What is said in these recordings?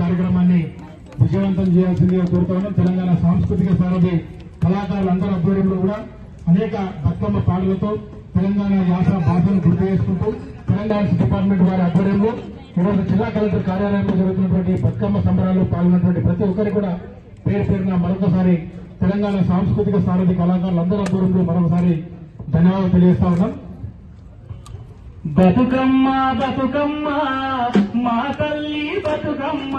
కార్యక్రమాన్ని విజయవంతం చేయాల్సిందిగా కోరుతా తెలంగాణ సాంస్కృతిక సారథి కళాకారులందరి ఆధ్వర్యంలో కూడా అనేక బతుకమ్మ పాటలతో తెలంగాణ యాస భాషను గుర్తు చేసుకుంటూ తెలంగాణ డిపార్ట్మెంట్ వారి ఆధ్వర్యంలో ఈరోజు జిల్లా కలెక్టర్ కార్యాలయంలో జరుగుతున్నటువంటి బతుకమ్మ సంబరాల్లో పాల్గొన్నటువంటి ప్రతి ఒక్కరి కూడా పేరు పేరున మరొకసారి తెలంగాణ సాంస్కృతిక సారథి కళాకారులందరి ఆధ్వర్యంలో మరొకసారి ధన్యవాదాలు తెలియజేస్తా ఉన్నాం. బతుకమ్మ బతుకమ్మ మా తల్లి బతుకమ్మ.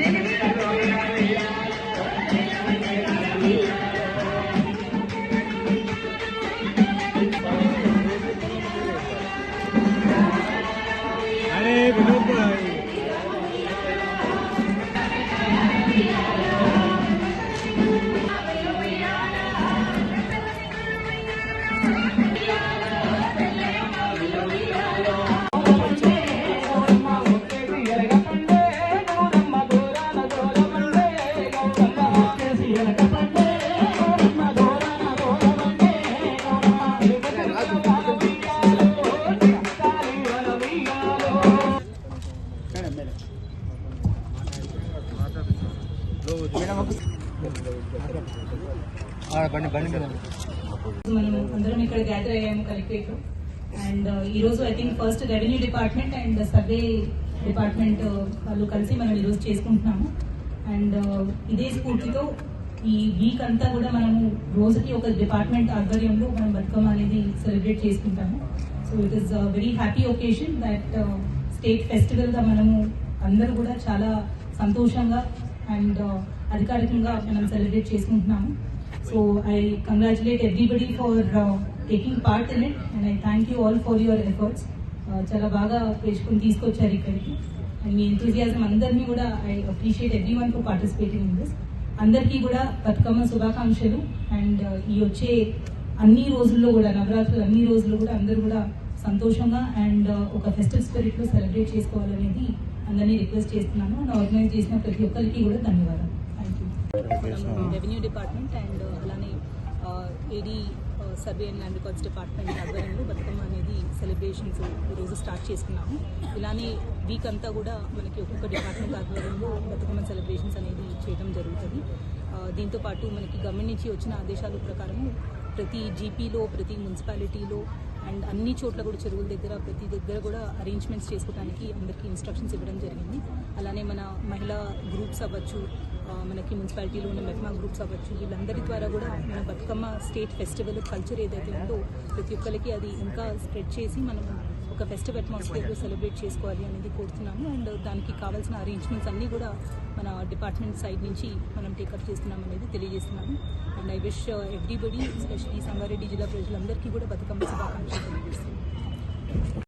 Delivery మనం అందరం ఇక్కడ గ్యాదర్ అయ్యాము కలెక్టరేట్ అండ్ uh, ఈ రోజు I think first revenue department and survey department వాళ్ళు కలిసి మనం ఈరోజు చేసుకుంటున్నాము. అండ్ uh, ఇదే స్ఫూర్తితో ఈ వీక్ అంతా కూడా మనము రోజుకి ఒక డిపార్ట్మెంట్ ఆధ్వర్యంలో మనం బతుకమ్మ అనేది సెలబ్రేట్ చేసుకుంటాము. So it is very happy occasion that state ఫెస్టివల్గా మనము అందరూ కూడా చాలా సంతోషంగా అండ్ అధికారికంగా మనం సెలబ్రేట్ చేసుకుంటున్నాము. So I congratulate everybody for taking part in it and I thank you all for your efforts చాలా బాగా పేర్చుకుని తీసుకొచ్చారు ఇక్కడికి. అండ్ మీ ఎంతూజియాజం అందరినీ కూడా I appreciate every one for participating in this అందరికీ కూడా బతుకమ్మ శుభాకాంక్షలు. అండ్ uh, ఈ వచ్చే అన్ని రోజుల్లో కూడా నవరాత్రులు అన్ని రోజుల్లో కూడా అందరూ కూడా సంతోషంగా అండ్ uh, ఒక ఫెస్టివ్ స్పిరిట్లో సెలబ్రేట్ చేసుకోవాలనేది అందరినీ రిక్వెస్ట్ చేస్తున్నాను. అండ్ ఆర్గనైజ్ చేసిన ప్రతి ఒక్కరికి కూడా ధన్యవాదాలు. రెవెన్యూ డిపార్ట్మెంట్ అండ్ అలానే AD survey and land records department ఆధ్వర్యంలో బతుకమ్మ అనేది సెలబ్రేషన్స్ ఈరోజు స్టార్ట్ చేసుకున్నాము. ఇలానే వీక్ అంతా కూడా మనకి ఒక్కొక్క డిపార్ట్మెంట్ ఆధ్వర్యంలో బతుకమ్మ సెలబ్రేషన్స్ అనేది చేయడం జరుగుతుంది. దీంతోపాటు దీంతో పాటు మనకి గవర్నమెంట్ నుంచి వచ్చిన ఆదేశాల ప్రకారము ప్రతి జీపీలో ప్రతి మున్సిపాలిటీలో అండ్ అన్ని చోట్ల కూడా చెరువుల దగ్గర ప్రతి దగ్గర కూడా అరేంజ్మెంట్స్ చేసుకోవడానికి అందరికీ ఇన్స్ట్రక్షన్స్ ఇవ్వడం జరిగింది. అలానే మన మహిళా గ్రూప్స్ అవ్వచ్చు మనకి మున్సిపాలిటీలో ఉన్న మెహ్మా గ్రూప్స్ అవ్వచ్చు వీళ్ళందరి ద్వారా కూడా మన బతుకమ్మ స్టేట్ ఫెస్టివల్ కల్చర్ ఏదైతే ఉందో ప్రతి ఒక్కరికి అది ఇంకా స్ప్రెడ్ చేసి మనం ఒక ఫెస్టివ్ అట్మాస్ఫియర్లో సెలబ్రేట్ చేసుకోవాలి అనేది కోరుతున్నాము. అండ్ దానికి కావాల్సిన అరేంజ్మెంట్స్ అన్నీ కూడా మన డిపార్ట్మెంట్ సైడ్ నుంచి మనం టేకప్ చేస్తున్నాం అనేది తెలియజేస్తున్నాము. And I wish everybody especially Sangareddy జిల్లా ప్రజలందరికీ కూడా బతుకమ్మ శుభాకాంక్షలు తెలియజేస్తున్నాం